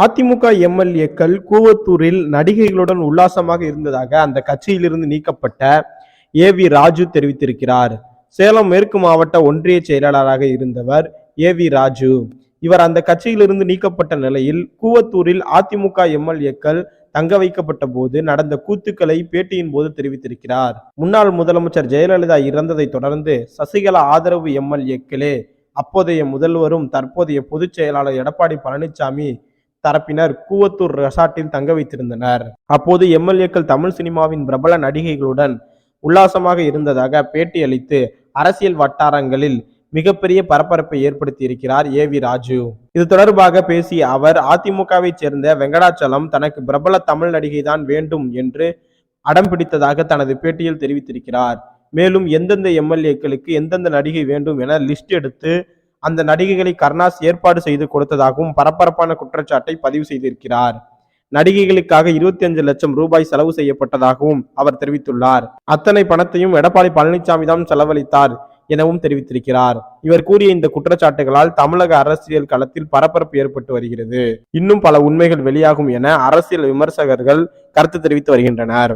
அதிமுக எம்எல்ஏக்கள் கூவத்தூரில் நடிகைகளுடன் உல்லாசமாக இருந்ததாக அந்த கட்சியிலிருந்து நீக்கப்பட்ட ஏ வி ராஜு தெரிவித்திருக்கிறார். சேலம் மேற்கு மாவட்ட ஒன்றிய செயலாளராக இருந்தவர் ஏ வி ராஜு. இவர் அந்த கட்சியிலிருந்து நீக்கப்பட்ட நிலையில் கூவத்தூரில் அதிமுக எம்எல்ஏக்கள் தங்க வைக்கப்பட்ட போது நடந்த கூத்துக்களை பேட்டியின் போது தெரிவித்திருக்கிறார். முன்னாள் முதலமைச்சர் ஜெயலலிதா இறந்ததை தொடர்ந்து சசிகலா ஆதரவு எம்எல்ஏக்களே அப்போதைய முதல்வரும் தற்போதைய பொதுச் செயலாளர் எடப்பாடி பழனிசாமி தரப்பினர் கூவத்தூர் ரெசார்ட்டில் தங்க வைத்திருந்தனர். அப்போது எம்எல்ஏக்கள் தமிழ் சினிமாவின் பிரபல நடிகைகளுடன் உல்லாசமாக இருந்ததாக பேட்டியளித்து அரசியல் வட்டாரங்களில் மிகப்பெரிய பரபரப்பை ஏற்படுத்தி இருக்கிறார் ஏ வி ராஜு. இது தொடர்பாக பேசிய அவர் அதிமுகவை சேர்ந்த வெங்கடாச்சலம் தனக்கு பிரபல தமிழ் நடிகைதான் வேண்டும் என்று அடம் பிடித்ததாக தனது பேட்டியில் தெரிவித்திருக்கிறார். மேலும் எந்தெந்த எம்எல்ஏக்களுக்கு எந்தெந்த நடிகை வேண்டும் என லிஸ்ட் எடுத்து அந்த நடிகைகளை கருணாஸ் ஏற்பாடு செய்து கொடுத்ததாகவும் பரபரப்பான குற்றச்சாட்டை பதிவு செய்திருக்கிறார். நடிகைகளுக்காக இருபத்தி அஞ்சு லட்சம் ரூபாய் செலவு செய்யப்பட்டதாகவும் அவர் தெரிவித்துள்ளார். அத்தனை பணத்தையும் எடப்பாடி பழனிசாமி தான் செலவழித்தார் எனவும் தெரிவித்திருக்கிறார். இவர் கூறிய இந்த குற்றச்சாட்டுகளால் தமிழக அரசியல் களத்தில் பரபரப்பு ஏற்பட்டு வருகிறது. இன்னும் பல உண்மைகள் வெளியாகும் என அரசியல் விமர்சகர்கள் கருத்து தெரிவித்து வருகின்றனர்.